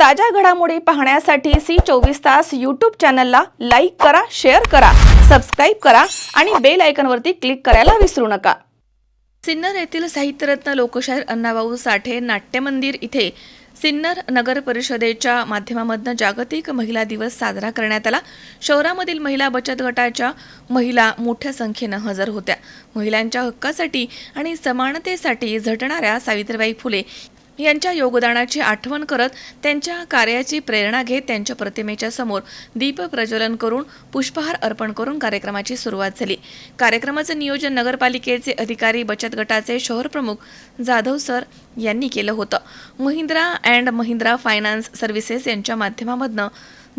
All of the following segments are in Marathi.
ताज्या घडामोडी पाहण्यासाठी सी चोवीस तास यूट्यूब चॅनलला लाईक करा शेअर करा सबस्क्राईब करा आणि बेल आयकनवरती क्लिक करायला विसरू नका. सिन्नर येथील साहित्यरत्न लोकशाहीर अण्णाभाऊ साठे नाट्यमंदिर इथे सिन्नर नगर परिषदेच्या माध्यमामधनं जागतिक महिला दिवस साजरा करण्यात आला. शहरामधील महिला बचत गटाच्या महिला मोठ्या संख्येनं हजर होत्या. महिलांच्या हक्कासाठी आणि समानतेसाठी झटणाऱ्या सावित्रीबाई फुले यांच्या योगदानाची आठवण करत त्यांच्या कार्याची प्रेरणा घेत त्यांच्या प्रतिमेच्या समोर दीप प्रज्वलन करून पुष्पहार अर्पण करून कार्यक्रमाची सुरुवात झाली. कार्यक्रमाचं नियोजन नगरपालिकेचे अधिकारी बचत गटाचे शहर प्रमुख जाधव सर यांनी केलं होतं. Mahindra and Mahindra finance services यांच्या माध्यमामधनं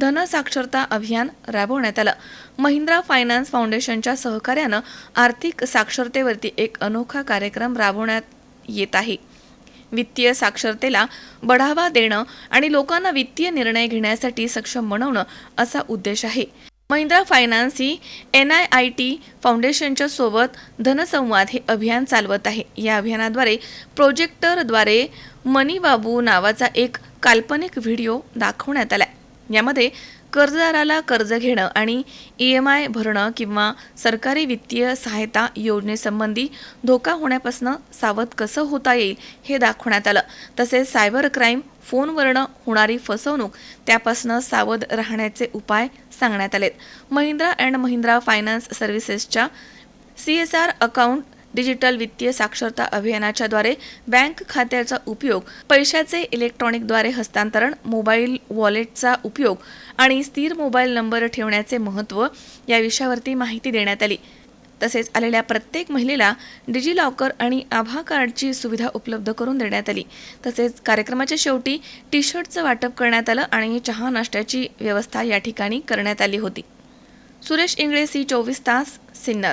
धनसाक्षरता अभियान राबवण्यात आलं. महिंद्रा फायनान्स फाउंडेशनच्या सहकार्यानं आर्थिक साक्षरतेवरती एक अनोखा कार्यक्रम राबवण्यात येत आहे. वित्तीय साक्षरतेला बढावा देणं आणि लोकांना वित्तीय निर्णय घेण्यासाठी सक्षम बनवणं असा उद्देश आहे. महिंद्रा फायनान्स ही एन आय आय टी फाउंडेशनच्या सोबत धनसंवाद हे अभियान चालवत आहे. या अभियानाद्वारे प्रोजेक्टरद्वारे मनी बाबू नावाचा एक काल्पनिक व्हिडिओ दाखवण्यात आला यामध्ये कर्जदाराला कर्ज घेणं आणि ई एम आय भरणं किंवा सरकारी वित्तीय सहायता योजनेसंबंधी धोका होण्यापासून सावध कसं होता येईल हे दाखवण्यात आलं. तसेच सायबर क्राईम फोनवरनं होणारी फसवणूक त्यापासून सावध राहण्याचे उपाय सांगण्यात आलेत. महिंद्रा अँड महिंद्रा फायनान्स सर्व्हिसेसच्या C S R account digital वित्तीय साक्षरता अभियानाच्या द्वारे बँक खात्याचा उपयोग पैशाचे इलेक्ट्रॉनिकद्वारे हस्तांतरण मोबाईल वॉलेटचा उपयोग आणि स्थिर मोबाईल नंबर ठेवण्याचे महत्त्व या विषयावरती माहिती देण्यात आली. तसेच आलेल्या प्रत्येक महिलेला डिजी लॉकर आणि आभा कार्डची सुविधा उपलब्ध करून देण्यात आली. तसेच कार्यक्रमाच्या शेवटी टी शर्टचं वाटप करण्यात आलं आणि चहा नाश्त्याची व्यवस्था या ठिकाणी करण्यात आली होती. सुरेश इंगळे सी चोवीस तास सिन्नर.